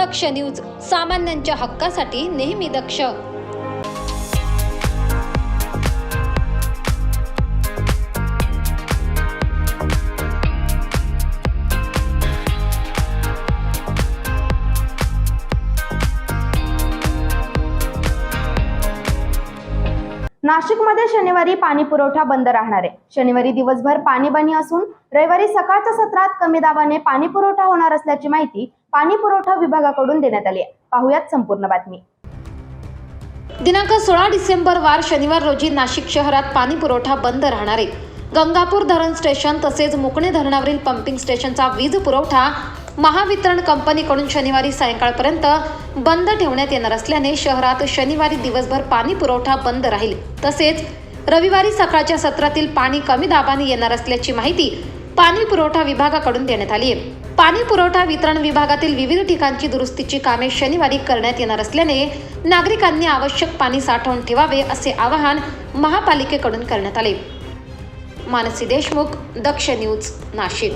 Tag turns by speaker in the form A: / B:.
A: दक्ष news सामान्यांच्या हक्कासाठी नेहमी दक्ष.
B: नाशिकमध्ये शनिवारी पाणी पुरवठा बंद राहणार आहे. शनिवारी दिवसभर पाणी बनी असून रविवारी सकाळच्या सत्रात कमी दाबाने पाणी पुरवठा होणार असल्याची माहिती पाणी पुरवठा विभागाकडून देण्यात आली आहे. पाहुयात संपूर्ण बातमी.
A: दिनांक सोळा डिसेंबर वार शनिवार रोजी नाशिक शहरात पाणी पुरवठा बंद राहणार आहे. गंगापूर धरण स्टेशन तसेच मुकणे धरणावरील पंपिंग स्टेशनचा वीज पुरवठा महावितरण कंपनीकडून शनिवारी सायंकाळपर्यंत बंद ठेवण्यात येणार असल्याने शहरात शनिवारी दिवसभर पाणी पुरवठा बंद राहील. तसेच रविवारी सकाळच्या सत्रातील पाणी कमी दाबाने येणार असल्याची माहिती पाणी पुरवठा विभागाकडून देण्यात आली आहे पाणी पुरवठा वितरण विभागातील विविध ठिकाणची दुरुस्तीची कामे शनिवारी करण्यात येणार असल्याने नागरिकांनी आवश्यक पाणी साठवून ठेवावे असे आवाहन महापालिकेकडून करण्यात आले. मानसी देशमुख दक्ष न्यूज नाशिक.